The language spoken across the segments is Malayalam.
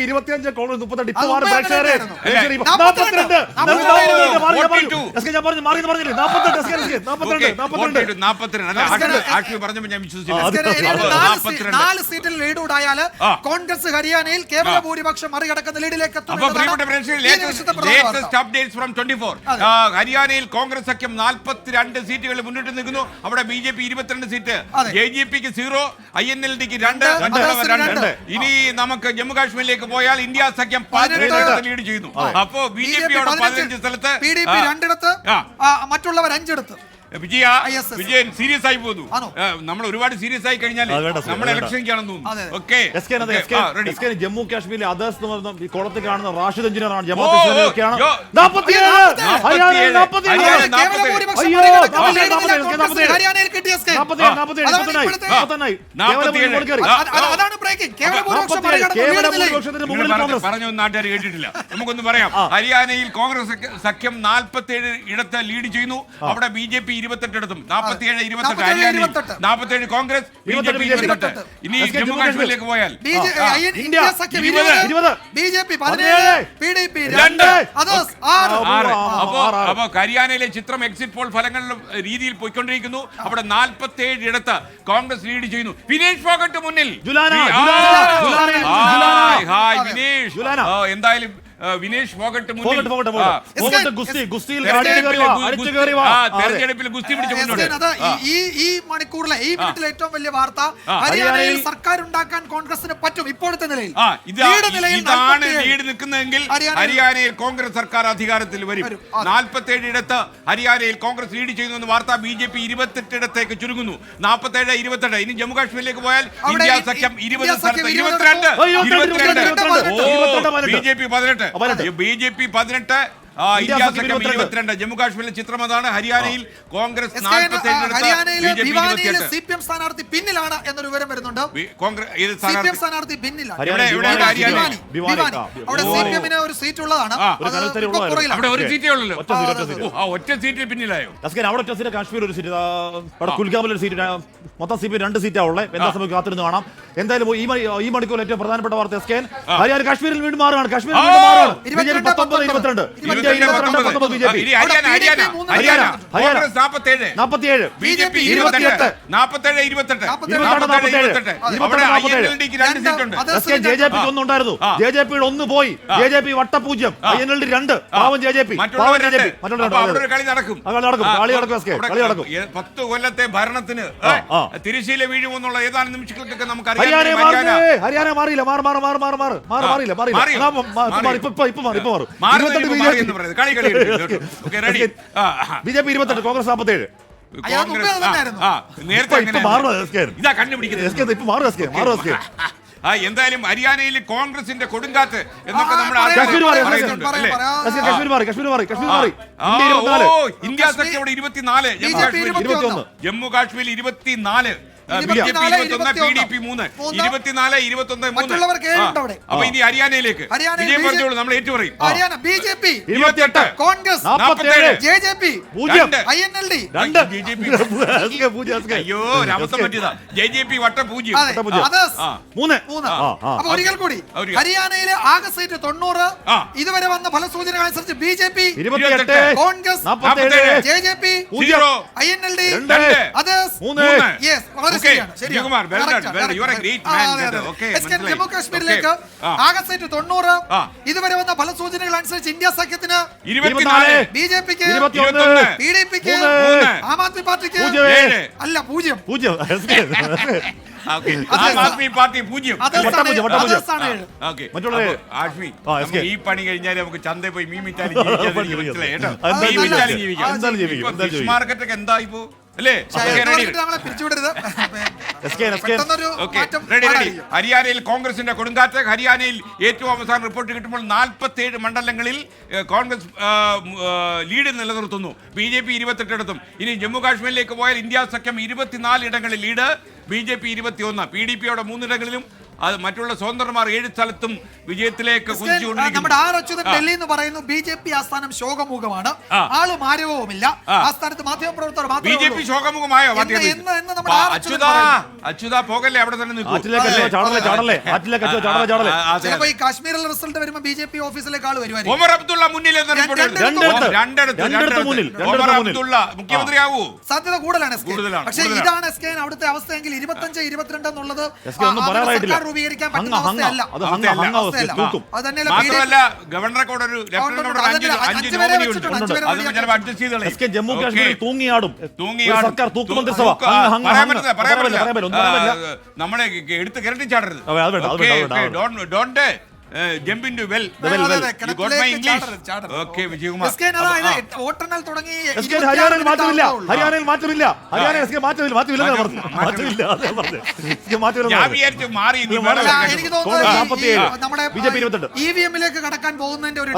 ഇരുപത്തിയഞ്ച് കോൺഗ്രസ് മുപ്പത്തെട്ട് ഇപ്പൊ അത് മാറി മുമ്പേ പ്രേക്ഷകരെ അങ്ങനെയായിരുന്നു. പ്രേക്ഷകരെ ഇപ്പൊ നാപ്പത്തിരണ്ട്. നാപ്പത്തിരണ്ട്. നാപ്പത്തിരണ്ട്. മാറി, മാറി, മാറി. 42. ഞാൻ പറഞ്ഞു മാറി പറഞ്ഞില്ലേ നാപ്പത്തെട്ട് എസ് കെ, എസ് കെ, നാപ്പത്തിരണ്ട് ഓക്കേ, നാപ്പത്തിരണ്ട് വോട്ട് ചെയ്തു. നാപ്പത്തിരണ്ട് അല്ല നാപ്പത്തിരണ്ട്. ആഷ്മി- ആഷ്മി പറഞ്ഞപ്പോ ഞാൻ വിശ്വസിച്ചില്ല ആ, അത് ഇനി ഒരു അപ്പൊ നാല് സീ- നാപ്പത്തിരണ്ട്. നാല് സീറ്റിൽ ലീഡ് ഉണ്ടായാൽ കോൺഗ്രസ് ഹരിയാനയിൽ കേവല ഭൂരിപക്ഷം മറികടക്കുന്ന ലീഡിലേക്ക്. ഹരിയാനയിൽ കോൺഗ്രസ് സഖ്യം നാൽപ്പത്തിരണ്ട് സീറ്റുകൾ മുന്നിട്ട് നിൽക്കുന്നു അവിടെ ബി ജെ പി ഇരുപത്തിരണ്ട് സീറ്റ്. ജെ ജെ പിക്ക് സീറോ ഐ എൻ എൽ ഡിക്ക്. രണ്ട് ഇനി നമുക്ക് ജമ്മു കാശ്മീരിലേക്ക് പോയാൽ ഇന്ത്യ സഖ്യം പതിനെട്ട്. ലീഡ് ചെയ്യുന്നു. അപ്പോ ബി ജെ പിയോട് പതിനഞ്ച്. സ്ഥലത്ത് പി രണ്ടിടത്ത് മറ്റുള്ളവർ അഞ്ചിടത്ത്. വിജയ വിജയൻ സീരിയസ് ആയി പോകുന്നു? നമ്മൾ ഒരുപാട് സീരിയസ് ആയി കഴിഞ്ഞാൽ നമ്മൾ. ഇലക്ഷനിക്കാണെന്ന് തോന്നുന്നു. ജമ്മു കാശ്മീരിലെ അതേഴ്സ് എന്ന് പറയുന്ന ഈ കുളത്തിൽ കാണുന്ന റാഷിദ് എഞ്ചിനീയറാണ് ആണ് ജമാഅത്ത്. ഹരിയാനയിൽ പറഞ്ഞൊന്നും നാട്ടുകാർ കേട്ടിട്ടില്ല. നമുക്കൊന്ന് പറയാം. ഹരിയാനയിൽ കോൺഗ്രസ് സഖ്യം സഖ്യം നാൽപ്പത്തേഴ് ഇടത്ത് ലീഡ് ചെയ്യുന്നു. അവിടെ ബി ജെ പി ഇരുപത്തെട്ട് ഇടത്തും. നാൽപ്പത്തിയേഴ് ഇരുപത്തെട്ട്. ഹരിയാനയിൽ. നാൽപ്പത്തേഴ് കോൺഗ്രസ് ബി ജെ പി. ഇരുപത്തെട്ട്. ഇനി ജമ്മു കാശ്മീരിലേക്ക് പോയാൽ. അപ്പോ. അപ്പോ ഹരിയാനയിലെ ചിത്രം എക്സിറ്റ് പോൾ ഫലങ്ങളിലും രീതിയിൽ പോയിക്കൊണ്ടിരിക്കുന്നു. അവിടെ നാൽപ്പത്തേഴ് ഇടത്ത് കോൺഗ്രസ് ലീഡ് ചെയ്യുന്നു. വിനേഷ് ഫോഗട്ട് മുന്നിൽ. എന്തായാലും വിനേഷ് ഫോഗട്ട് പോകട്ടെ തെരഞ്ഞെടുപ്പിൽ ഗുസ്തി-. ഈ ഈ മണിക്കൂറിലെ ഈ മിനിറ്റിലെ ഏറ്റവും വലിയ വാർത്ത ഹരിയാനയിൽ സർക്കാർ ഉണ്ടാക്കാൻ കോൺഗ്രസിന് പറ്റും ഇപ്പോഴത്തെ നിലയിൽ. ഇതാണ് 47. ലീഡ് നിൽക്കുന്നതെങ്കിൽ ഹരിയാനയിൽ- കോൺഗ്രസ് സർക്കാർ അധികാരത്തിൽ വരും. നാൽപ്പത്തേഴ് ഇടത്ത് ഹരിയാനയിൽ കോൺഗ്രസ് ലീഡ് ചെയ്യുന്നു എന്ന് വാർത്ത ബി ജെ പി ഇരുപത്തെട്ട് ഇടത്തേക്ക് ചുരുങ്ങുന്നു. നാൽപ്പത്തേഴ് ഇരുപത്തെട്ട്. ഇനി ജമ്മു കാശ്മീരിലേക്ക് പോയാൽ ഇന്ത്യ സഖ്യം ഇരുപത് സ്ഥലത്ത് ഇരുപത് ഇരുപത്തിരണ്ട് ബി ജെ പി പതിനെട്ട്. പതിനെട്ട്. ബി ജെ പി പതിനെട്ട് ഇരുപത്തിരണ്ട്. ജമ്മു കാശ്മീരിലെ ചിത്രം അതാണ് ഹരിയാനയിൽ കോൺഗ്രസ് ഹരിയാനയിലെ സി പി എം സ്ഥാനാർത്ഥി പിന്നിലാണ് എന്നൊരു വിവരം വരുന്നുണ്ട്. സി പി സ്ഥാനാർത്ഥി? എം. ഭിവാനി. അവിടെ ഓ. സി പി എമ്മിന് ഒരു സീറ്റ് ഉള്ളതാണ്. ഒറ്റ സീറ്റ്, പിന്നിലായോ? അവിടെ ഒറ്റ സീറ്റ് കാശ്മീർ ഒരു സീറ്റ്. അവിടെ കുൽഗാമിൽ ഒരു സീറ്റ്. മൊത്തം സി പി രണ്ട് സീറ്റാ ഉള്ളത് എന്താ സമയം കാത്തിരുന്ന് കാണാം. എന്തായാലും ഈ മണി- ഈ മണിക്കൂർ ഏറ്റവും പ്രധാനപ്പെട്ട വാർത്ത എസ് കെ. ഹരിയാന കാശ്മീരിൽ വീണ്ടും മാറുകയാണ്. കാശ്മീരിൽ ആ. വീണ്ടും മാറുകയാണ്. ബി ഇരുപത്തിരണ്ട്, ഒന്നുണ്ടായിരുന്നു. ജെ ജെ പിയുടെ ഒന്ന് പോയി. ജെ ജെ പി വട്ടപൂജ്യം. ഐ എൻ എൽ ഡി രണ്ട് പാവം ജെ ജെ പി. പാവം ജെ ജെ പി. കളി നടക്കും. കളി നടക്കും. കളി നടക്കും, പത്ത് കൊല്ലത്തെ ഭരണത്തിന് തിരിശീല വീഴുമെന്നുള്ള ഏതാനും നിമിഷങ്ങൾക്കൊക്കെ നമുക്ക് ഹരിയാന ഹരിയാന മാറിയില്ല. മാറി മാറി മാറി മാറി മാറി. മാറിയില്ല മാറിയില്ല. ഇപ്പൊ ഇപ്പൊ മാറി ഇപ്പൊ മാറും. പറയുന്നത് കളി കളി okay ready B J P ഇരുപത്തെട്ട് കോൺഗ്രസ് നാൽപ്പത്തേഴ് ഇതാ കണ്ടുപിടിക്കുന്നത്. ആ എന്തായാലും ഹരിയാനയിൽ കോൺഗ്രസിന്റെ കൊടുങ്കാറ്റ് എന്നൊക്കെ നമ്മൾ ഇന്ത്യ ഇരുപത്തിനാല്. സഖ്യം ഇരുപത്തിനാല്. ജമ്മു കാശ്മീരിൽ കാശ്മീർ ഇരുപത്തിനാല്. ഇരുപത്തിനാല്, ഇരുപത്തൊന്ന്. അപ്പൊ ഇനി ഹരിയാനയിലേക്ക്. വിജയം പറഞ്ഞോളൂ നമ്മൾ ഏറ്റുപറയും ഹരിയാന ബി ജെ പി. ഇരുപത്തിയെട്ട്. കോൺഗ്രസ്. നാൽപ്പത്തേഴ് ജെ ജെ പി. രണ്ട്. I N L D. രണ്ട്. B J P. S K പൂജ്യം. എസ് കെ അയ്യോ ഒരബദ്ധം പറ്റിയതാ. ജെ ജെ പി വട്ട പൂജ്യം. അതെ പൂജ്യം. അതേഴ്സ് ആ. മൂന്ന്. മൂന്ന്. ആ, ആ. അപ്പൊ ഒരിക്കൽ കൂടി. ഹരിയാനയിലെ ആകെ സീറ്റ് തൊണ്ണൂറ്. ഇതുവരെ വന്ന ഫലസൂചനകൾ അനുസരിച്ച് B J P. Congress. J J P. I N L D. അത് മൂന്ന്. യെസ് വളരെ ശരിയാണ് ശരിയാണ്. ജമ്മു കാശ്മീരിലേക്ക്. തൊണ്ണൂറ്. ഇതുവരെ വന്ന ഫലസൂചനകൾ അനുസരിച്ച് ഇന്ത്യ സഖ്യത്തിന് ബി ജെ പിക്ക് പി ഡി പിക്ക് മൂന്ന്. ആം ആദ്മി പാർട്ടിക്ക് അല്ല പൂജ്യം. പൂജ്യം. ഈ പണി കഴിഞ്ഞാൽ നമുക്ക് ചന്തയിൽ പോയി മീൻ വിറ്റാലും മീൻ ജീവിക്കാം. ജീവിക്കാം. എന്തായാലും അല്ലേ? ഹരിയാനയിൽ കോൺഗ്രസിന്റെ കൊടുങ്കാറ്റ്. ഹരിയാനയിൽ ഏറ്റവും അവസാനം റിപ്പോർട്ട് കിട്ടുമ്പോൾ നാൽപ്പത്തേഴ് മണ്ഡലങ്ങളിൽ കോൺഗ്രസ് ലീഡ് നിലനിർത്തുന്നു. ബി ജെ പി ഇരുപത്തെട്ടിടത്തും ഇനി ജമ്മു കാശ്മീരിലേക്ക് പോയാൽ ഇന്ത്യ സഖ്യം ഇരുപത്തിനാല് ഇടങ്ങളിൽ ലീഡ് ബി ജെ പി ഇരുപത്തിയൊന്ന്. പി ഡി പിയുടെ മൂന്നിടങ്ങളിലും. അത് മറ്റുള്ള സ്വതന്ത്രമാർ ഏഴ് സ്ഥലത്തും വിജയത്തിലേക്ക് നമ്മുടെ ആർ അച്യുതൻ ഡൽഹി എന്ന് പറയുന്നു ബി ജെ പി ആസ്ഥാനം ശോകമുഖമാണ്. ആൾ മാരവവുമില്ല ആ. ആസ്ഥാനത്ത് മാധ്യമപ്രവർത്തകർ ബി മാത്രമേ ജെ. പി ശോകമുഖമായോ അച്യുത പോകല്ലേ അവിടെ തന്നെ ചിലപ്പോ ഈ കാശ്മീരിലെ റിസൾട്ട് വരുമ്പോൾ ബി ജെ പി ഓഫീസിലേക്ക് ആൾ വരുമായിരിക്കും. ഒമർ അബ്ദുള്ള മുന്നിൽ മുഖ്യമന്ത്രിയാവൂ. സാധ്യത കൂടുതലാണ്. കൂടുതലാണ്, പക്ഷേ. ഇതാണ് എസ് കെ അവിടുത്തെ അവസ്ഥയെങ്കിൽ ഇരുപത്തഞ്ച് ഇരുപത്തിരണ്ട് എന്നുള്ളത്. സർക്കാർ രൂപീകരിക്കാൻ പറ്റുന്ന അവസ്ഥയല്ല. അത് തന്നെയല്ല മാത്രമല്ല ഗവർണറെ കൂടെ ഒരു അഞ്ച് അഞ്ച് അഞ്ച് പേരെ വെച്ചിട്ടുണ്ട്, അഞ്ച് പേരെ അത് ചിലപ്പോൾ അഡ്ജസ്റ്റ് ചെയ്തോളെ. എസ് കെ ജമ്മു കാശ്മീരിൽ തൂങ്ങിയാടും. തൂങ്ങിയാടും. സർക്കാർ തൂക്കുമന്ത്രിസഭ നമ്മളെ എടുത്ത് കിരട്ടിച്ചാടരുത് jump into well. Okay Vijayakumar. വോട്ടെണ്ണൽ തുടങ്ങി ഹരിയാനയിൽ മാറ്റമില്ല. ഹരിയാനയിൽ മാറ്റമില്ല. ഹരിയാന മാറ്റമില്ല. മാറ്റമില്ല മാറ്റമില്ല. ഇ വി എമ്മിലേക്ക് കടക്കാൻ പോകുന്നതിന്റെ ഒരു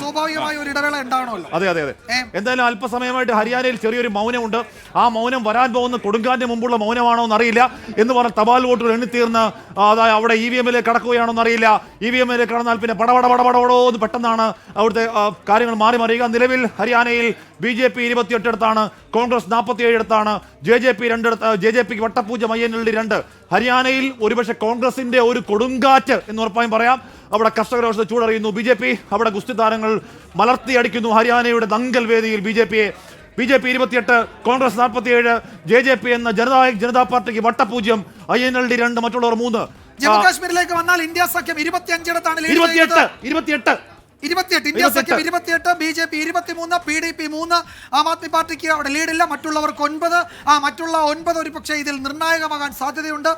സ്വാഭാവികമായ ഒരു ഇടവേള ഉണ്ടാവണമല്ലോ അതെ അതെ അതെ? എന്തായാലും അല്പസമയമായിട്ട് ഹരിയാനയിൽ ചെറിയൊരു മൗനമുണ്ട്. ആ മൗനം വരാൻ പോകുന്ന കൊടുങ്കാറ്റിന് മുമ്പുള്ള മൗനമാണോ എന്നറിയില്ല എന്ന് പറഞ്ഞ തപാൽ വോട്ടുകൾ എണ്ണിത്തീർന്ന് ആ, അതായത് അവിടെ ഇ വി എമ്മിലേക്ക് കടക്കുകയാണോ എന്നറിയില്ല ഇ വി എമ്മിലേക്ക് കടന്നാൽ പിന്നെ പടപട പടപടപടോ എന്ന് പെട്ടെന്നാണ് അവിടുത്തെ കാര്യങ്ങൾ മാറി മറിയുക നിലവിൽ ഹരിയാനയിൽ ബി ജെ പി ഇരുപത്തിയെട്ടിടത്താണ് കോൺഗ്രസ് നാൽപ്പത്തിയേഴ് ഇടത്താണ് ജെ ജെ പി രണ്ടിടത്ത് ജെ ജെ പിക്ക് വട്ടപ്പൂജ മയ്യനുള്ളി രണ്ട്. ഹരിയാനയിൽ ഒരുപക്ഷെ കോൺഗ്രസിന്റെ ഒരു കൊടുങ്കാറ്റ് എന്ന് ഉറപ്പായും പറയാം. അവിടെ കർഷകരോഷ ചൂടറിയുന്നു. ബി ജെ പി അവിടെ ഗുസ്തി താരങ്ങൾ മലർത്തിയടിക്കുന്നു ഹരിയാനയുടെ ദങ്കൽ വേദിയിൽ ബി ജെ പിയെ ബി ജെ പി ഇരുപത്തിയെട്ട് കോൺഗ്രസ് നാൽപ്പത്തിയേഴ് ജെ ജെ പി എന്ന ജനതായക് ജനതാ പാർട്ടിക്ക് വട്ടപൂജ്യം ഐ എൻ എൽ ഡി രണ്ട് മറ്റുള്ളവർ മൂന്ന് ജമ്മു കാശ്മീരിലേക്ക് വന്നാൽ ഇന്ത്യ സഖ്യം ഇരുപത്തിയഞ്ചിടത്താണ് ഇരുപത്തിയെട്ട്. ഇരുപത്തിയെട്ട് ഇരുപത്തിയെട്ട് ഇന്ത്യ സഖ്യം. ഇരുപത്തിയെട്ട് ബി ജെ പി ഇരുപത്തിമൂന്ന് പി ഡി പി മൂന്ന് ആം ആദ്മി പാർട്ടിക്ക് അവിടെ ലീഡില്ല മറ്റുള്ളവർക്ക് ഒൻപത്. ആ മറ്റുള്ള ഒൻപത് ഒരു പക്ഷേ ഇതിൽ നിർണായകമാകാൻ സാധ്യതയുണ്ട്.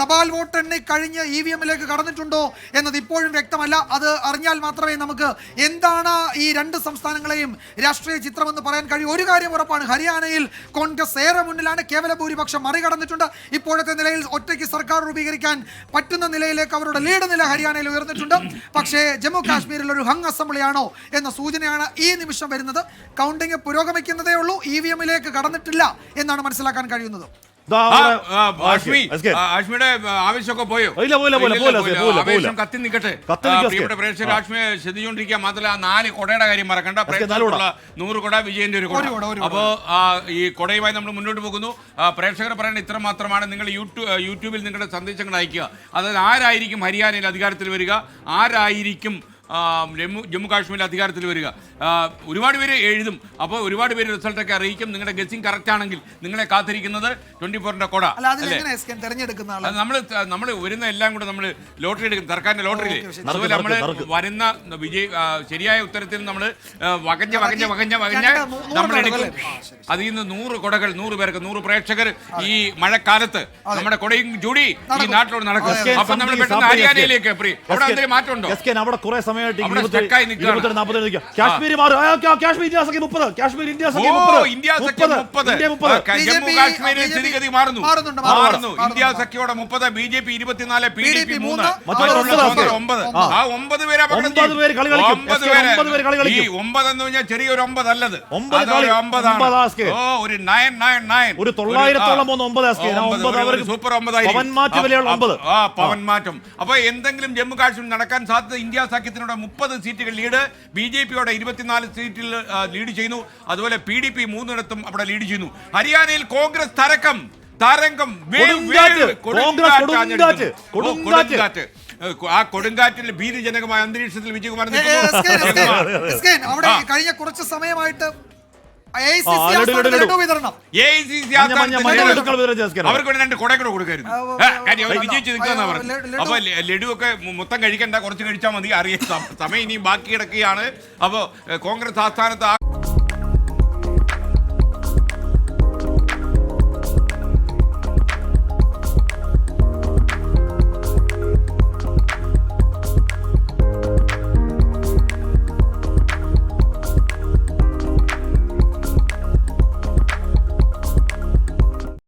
തപാൽ വോട്ട് എണ്ണി കഴിഞ്ഞ് ഇ വി എമ്മിലേക്ക് കടന്നിട്ടുണ്ടോ എന്നത് ഇപ്പോഴും വ്യക്തമല്ല. അത് അറിഞ്ഞാൽ മാത്രമേ നമുക്ക് എന്താണ് ഈ രണ്ട് സംസ്ഥാനങ്ങളെയും രാഷ്ട്രീയ ചിത്രമെന്ന് പറയാൻ കഴിയും. ഒരു കാര്യം ഉറപ്പാണ്. ഹരിയാനയിൽ കോൺഗ്രസ് ഏറെ മുന്നിലാണ്. കേവല ഭൂരിപക്ഷം മറികടന്നിട്ടുണ്ട്. ഇപ്പോഴത്തെ നിലയിൽ ഒറ്റയ്ക്ക് സർക്കാർ രൂപീകരിക്കാൻ പറ്റുന്ന നിലയിലേക്ക് അവരുടെ ലീഡ് നില ഹരിയാനയിൽ ഉയർന്നിട്ടുണ്ട്. പക്ഷേ ജമ്മു കാശ്മീരിൽ ഒരു ഹങ് അസംബ്ലിയാണോ എന്ന സൂചനയാണ് ഈ നിമിഷം വരുന്നത്. കൗണ്ടിങ് പുരോഗമിക്കുന്നതേ ഉള്ളൂ ഇ വി എമ്മിലേക്ക് കടന്നിട്ടില്ല എന്നാണ് മനസ്സിലാക്കാൻ കഴിയുന്നത്. ആഷ്മിയുടെ ആവേശമൊക്കെ പോയോ? ആവേശം. കത്തി നിൽക്കട്ടെ കെ. പ്രേക്ഷകർ ആഷ്മിയെ ശ്രദ്ധിച്ചുകൊണ്ടിരിക്കുക. മാത്രമല്ല നാല് കൊടയുടെ കാര്യം മറക്കണ്ട. നാല് കൊട. പ്രേക്ഷകർക്കുള്ള നൂറ് കൊട വിജയന്റെ ഒരു കൊട. അപ്പോ ഈ കൊടയുമായി നമ്മൾ മുന്നോട്ട് പോകുന്നു. പ്രേക്ഷകർ പറയുന്നത് ഇത്ര മാത്രമാണ്. നിങ്ങൾ യൂട്യൂബിൽ നിങ്ങളുടെ സന്ദേശങ്ങൾ അയക്കുക. അതായത് ആരായിരിക്കും ഹരിയാനയിൽ അധികാരത്തിൽ വരിക? ആരായിരിക്കും ജമ്മു ജമ്മു കാശ്മീരിൽ അധികാരത്തിൽ വരിക. ഒരുപാട് പേര് എഴുതും. അപ്പോൾ ഒരുപാട് പേര് റിസൾട്ടൊക്കെ അറിയിക്കും. നിങ്ങളുടെ ഗസ്സിങ് കറക്റ്റ് ആണെങ്കിൽ നിങ്ങളെ കാത്തിരിക്കുന്നത് ട്വന്റി ഫോറിന്റെ കൊട തെരഞ്ഞെടുക്കുന്ന നമ്മൾ നമ്മൾ വരുന്ന എല്ലാം കൂടെ നമ്മൾ ലോട്ടറി എടുക്കും. സർക്കാരിന്റെ ലോട്ടറി അതുപോലെ നമ്മൾ. വരുന്ന വിജയ ശരിയായ ഉത്തരത്തിൽ നമ്മൾ വകഞ്ഞ വകഞ്ഞ വകഞ്ഞ വകഞ്ഞ നമ്മൾ എടുക്കും? അതിൽ നിന്ന് നൂറ് കൊടകൾ നൂറ് പേർക്ക് നൂറ് പ്രേക്ഷകർ ഈ മഴക്കാലത്ത് നമ്മുടെ കൊടയും ചൂടി ഈ. നാട്ടിലോട് നടക്കും. അപ്പൊ നമ്മൾ പെട്ടെന്ന് ഹരിയാനയിലേക്ക് അവിടെ എന്തെങ്കിലും മാറ്റമുണ്ടോ? അവിടെ കുറെ സമയമായിട്ട് അവിടെ ഇരുപത്തി- stuck ആയി നിൽക്കുകയാണ്. ഇരുപത്തെട്ട് നാൽപ്പത്തേഴ് നിൽക്കുക. കാശ്മീർ മാറും ആ, ഓക്കേ, കാശ്മീർ ഇന്ത്യ സഖ്യം മുപ്പത് കാശ്മീർ ഇന്ത്യ സഖ്യം ഓ, മുപ്പത് ഇന്ത്യ സഖ്യം മുപ്പത് ഇന്ത്യ മുപ്പത് ആ, BJP ജമ്മു കാശ്മീരിൽ BJP സ്ഥിതിഗതി മാറുന്നു മാറുന്നുണ്ട്, മാറുന്നു മാറുന്നുണ്ട്. ഇന്ത്യ സഖ്യയുടെ മുപ്പത് ബി ജെ പി ഇരുപത്തിനാല് പി ഡി പി മൂന്ന് മറ്റൊരു മറ്റുള്ള ഒമ്പത് സ്വതന്ത്ര ഒമ്പത് ആ. ആ ഒമ്പത് പേര് അപകടം ഒമ്പത് ചെയ്യും. പേര് കളി കളിക്കും. ഒമ്പത് എസ് കെ പേര് ഒമ്പത് പേര് കളി ഈ കളിക്കും. ഒമ്പത് എന്ന് പറഞ്ഞാൽ ചെറിയൊരു ഒമ്പതല്ലത് ഒമ്പത് അതൊരു കളി. ഒമ്പതാണ് ഒമ്പതാ എസ് കെ. ഓ ഒരു നയൻ നയൻ നയൻ ഒരു തൊള്ളായിരത്തോളം പോകുന്ന ഒമ്പത് ഒമ്പത് അവർക്ക് സൂപ്പർ ഒമ്പതായി പവൻ മാറ്റ് വിലയുള്ള ഒമ്പത്. ആ പവൻ മാറ്റം അപ്പൊ എന്തെങ്കിലും ജമ്മു കാശ്മീർ നടക്കാൻ സാധ്യത ഇന്ത്യ സഖ്യത്തിനോട് മുപ്പത് സീറ്റുകൾ ലീഡ് ബി ജെ പിയോടെ ഇരുപത്തിനാല് സീറ്റിൽ ലീഡ് ചെയ്യുന്നു. അതുപോലെ പി ഡി പി മൂന്നിടത്തും അവിടെ ലീഡ് ചെയ്യുന്നു. ഹരിയാനയിൽ കോൺഗ്രസ് തരക്കം തരംഗം കൊടുങ്കാറ്റ്. ആ കൊടുങ്കാറ്റിൽ ഭീതിജനകമായ അന്തരീക്ഷത്തിൽ വിജയകുമാർ അവിടെ കഴിഞ്ഞ കുറച്ച് സമയമായിട്ട് അവർക്ക് വേണ്ടി രണ്ട് കൊട കൂടെ കൊടുക്കായിരുന്നു. ആ, ഏ, കാര്യം അവർ ആ, വിജയിച്ച് ആ, നിൽക്കുന്ന പറഞ്ഞു ലഡു- ലഡു- അപ്പൊ ലഡു ഒക്കെ മൊത്തം കഴിക്കണ്ട കുറച്ച് കഴിച്ചാൽ മതി അറിയാം. സമയം ഇനി ബാക്കി കിടക്കുകയാണ് അപ്പോൾ കോൺഗ്രസ് ആസ്ഥാനത്ത്